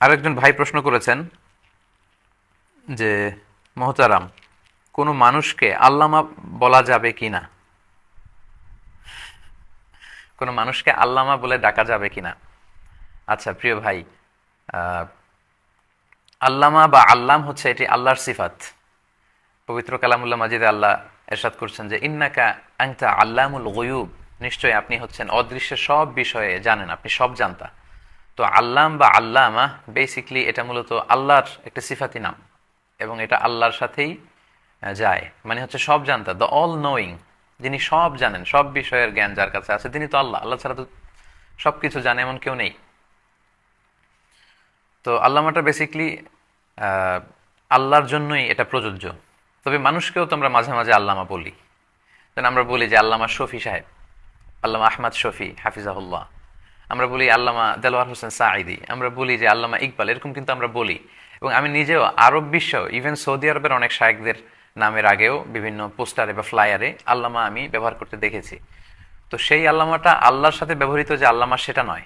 আরেকজন ভাই প্রশ্ন করেছেন যে, মহতারাম, কোনো মানুষকে আল্লামা বলা যাবে কি না? কোনো মানুষকে আল্লামা বলে ডাকা যাবে কি না? আচ্ছা প্রিয় ভাই আল্লামা বা আল্লাম হচ্ছে এটি আল্লাহর সিফাত। পবিত্র কালামুল্লাহ মাজিদে আল্লাহ এরশাদ করছেন যে, ইন্নাকা আংতা আল্লামুল গয়ুব। নিশ্চয়ই আপনি হচ্ছেন অদৃশ্যের সব বিষয়ে জানেন, আপনি সব জানতা। তো আল্লাম বা আল্লামা বেসিকলি এটা মূলত আল্লাহর একটা সিফাতি নাম এবং এটা আল্লাহর সাথেই যায়। মানে হচ্ছে সব জানতা দ্য অল নোয়িং যিনি সব জানেন, সব বিষয়ের জ্ঞান যার কাছে আছে, তিনি তো আল্লাহ। আল্লাহ ছাড়া তো সব কিছু জানে এমন কেউ নেই। তো আল্লামাটা বেসিকলি আল্লাহর জন্যই এটা প্রযোজ্য। তবে মানুষকেও তো আমরা মাঝে মাঝে আল্লামা বলি। যেন আমরা বলি যে আল্লামা শফি সাহেব, আল্লামা আহমদ শফি, হাফিজাহুল্লাহ। আমরা বলি আল্লামা দেলোয়ার হোসেন সাঈদি, আমরা বলি যে আল্লামা ইকবাল, এরকম কিন্তু আমরা বলি। এবং আমি নিজেও আরব বিশ্ব ইভেন সৌদি আরবের অনেক শায়েকদের নামের আগেও বিভিন্ন পোস্টারে বা ফ্লায়ারে আল্লামা আমি ব্যবহার করতে দেখেছি। তো সেই আল্লামাটা আল্লাহর সাথে ব্যবহৃত যে আল্লামা সেটা নয়।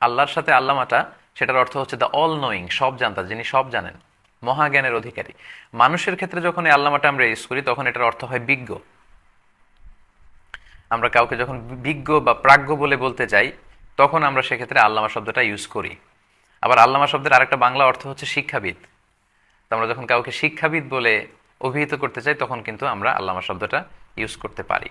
আল্লাহর সাথে আল্লামাটা, সেটার অর্থ হচ্ছে দ্য অল নোয়িং সব জানতা, যিনি সব জানেন, মহাজ্ঞানের অধিকারী। মানুষের ক্ষেত্রে যখন এই আল্লামাটা আমরা ইউজ করি, তখন এটার অর্থ হয় বিজ্ঞ। আমরা কাউকে যখন বিজ্ঞ বা প্রাজ্ঞ বলে বলতে চাই তখন আমরা সেক্ষেত্রে আল্লামা শব্দটা ইউজ করি। আবার আল্লামা শব্দের আরেকটা বাংলা অর্থ হচ্ছে শিক্ষাবিদ। তো আমরা যখন কাউকে শিক্ষাবিদ বলে অভিহিত করতে চাই, তখন কিন্তু আমরা আল্লামা শব্দটা ইউজ করতে পারি।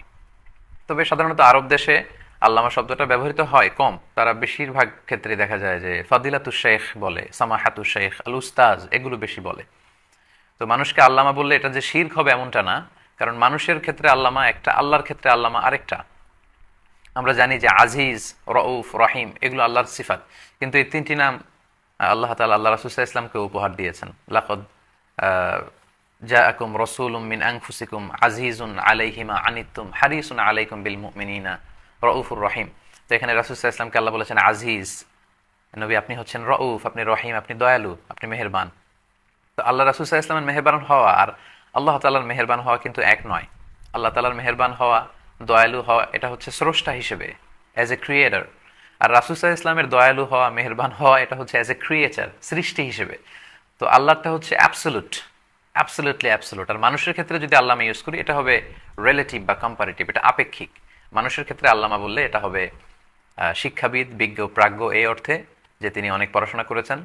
তবে সাধারণত আরব দেশে আল্লামা শব্দটা ব্যবহৃত হয় কম। তারা বেশিরভাগ ক্ষেত্রে দেখা যায় যে ফাদিলাতু শেখ বলে সামাহাতু শেখ, আল উস্তাজ এগুলো বেশি বলে। তো মানুষকে আল্লামা বললে এটা যে শির্ক হবে এমনটা না। কারণ মানুষের ক্ষেত্রে আল্লামা একটা, আল্লাহর ক্ষেত্রে আল্লামা আরেকটা। আমরা জানি যে আজিজ, রউফ, রহিম, এগুলো আল্লাহর সিফাত। কিন্তু এই তিনটি নাম আল্লাহ তালা আল্লাহ রাসুসাহ ইসলামকে উপহার দিয়েছেন। লাকদ জা আকুম রসুল মিন আংফুসিকুম আজিজুন আলাইহিমা আনিতুম হারিসুন আলাইকুম বিল মুমিনিনা রউফুর রহিম। তো এখানে রাসুসাহ ইসলামকে আল্লাহ বলেছেন, আজিজ, নবী আপনি হচ্ছেন রউফ, আপনি রহিম, আপনি দয়ালু, আপনি মেহেরবান। তো আল্লাহ রাসুসাহ ইসলামের মেহেরবান হওয়া আর আল্লাহ তালার মেহেরবান হওয়া কিন্তু এক নয়। আল্লাহ তালার মেহেরবান হওয়া দয়ালু হওয়া, এটা হচ্ছে স্রষ্টা হিসেবে অ্যাজ এ ক্রিয়েটার আর রাসুসাহ ইসলামের দয়ালু হওয়া, মেহেরবান হওয়া, এটা হচ্ছে অ্যাজ এ ক্রিয়েচার সৃষ্টি হিসেবে। তো আল্লাহটা হচ্ছে অ্যাবসোলুট অ্যাবসোলুটলি অ্যাবসোলুট আর মানুষের ক্ষেত্রে যদি আল্লামা ইউজ করি, এটা হবে রিলেটিভ বা কম্পারেটিভ এটা আপেক্ষিক। মানুষের ক্ষেত্রে আল্লামা বললে এটা হবে শিক্ষাবিদ, বিজ্ঞ, প্রাজ্ঞ এই অর্থে যে তিনি অনেক পড়াশোনা করেছেন,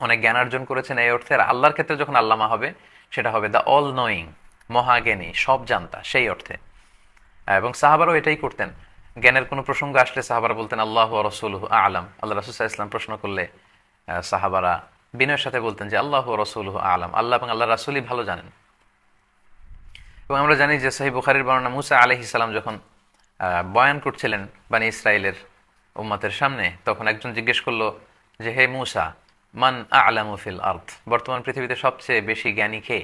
অনেক জ্ঞান অর্জন করেছেন এই অর্থে। আর আল্লাহর ক্ষেত্রে যখন আল্লামা হবে, সেটা হবে দ্য অল নোয়িং মহাজ্ঞানী, সব জানতা, সেই অর্থে। এবং সাহাবারও এটাই করতেন। জ্ঞানের কোনো প্রসঙ্গ আসলে সাহাবারা বলতেন, আল্লাহ রসুল আলাম। আল্লাহ রসুল ইসলাম প্রশ্ন করলে সাহাবারা বিনয়ের সাথে বলতেন যে, আল্লাহ রসুল আলাম। আল্লাহ এবং আল্লাহ রাসুলই ভালো জানেন। এবং আমরা জানি যে সাহি বুখারির বর্ণনা মুসা আলহি সালাম যখন বয়ান করছিলেন বানি ইসরায়েলের উম্মাতের সামনে, তখন একজন জিজ্ঞেস করল যে, হে মুসা, মান আলামুফিল আর্থ বর্তমান পৃথিবীতে সবচেয়ে বেশি জ্ঞানী কে?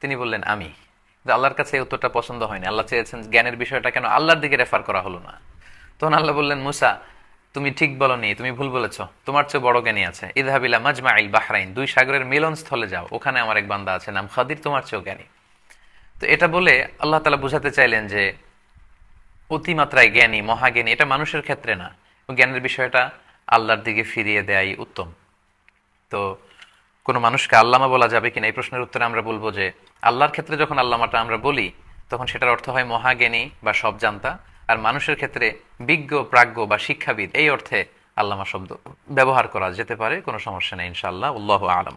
তিনি বললেন, আমি। কিন্তু আল্লাহর কাছে এই উত্তরটা পছন্দ হয়নি। আল্লাহ চেয়েছেন জ্ঞানের বিষয়টা কেন আল্লাহর দিকে রেফার করা হলো না। তখন আল্লাহ বললেন, মুসা, তুমি ঠিক বলনি, তুমি ভুল বলেছ। তোমার চেয়ে বড় জ্ঞানী আছে। ইদহাবিলা মাজমা আইল বাহরাইন, দুই সাগরের মিলনস্থলে যাও। ওখানে আমার এক বান্দা আছে, নাম খাদির, তোমার চেয়েও জ্ঞানী। তো এটা বলে আল্লাহ তালা বুঝাতে চাইলেন যে অতিমাত্রায় জ্ঞানী, মহাজ্ঞানী, এটা মানুষের ক্ষেত্রে না। জ্ঞানের বিষয়টা আল্লাহর দিকে ফিরিয়ে দেয়াই উত্তম। তো কোনো মানুষকে আল্লামা বলা যাবে কিনা, এই প্রশ্নের উত্তরে আমরা বলব যে আল্লাহর ক্ষেত্রে যখন আল্লামাটা আমরা বলি, তখন সেটার অর্থ হয় মহাজ্ঞানী বা সব জানতা আর মানুষের ক্ষেত্রে বিজ্ঞ, প্রাজ্ঞ বা শিক্ষাবিদ, এই অর্থে আল্লামা শব্দ ব্যবহার করা যেতে পারে, কোনো সমস্যা নেই, ইনশাআল্লাহ উল্লাহ আলম।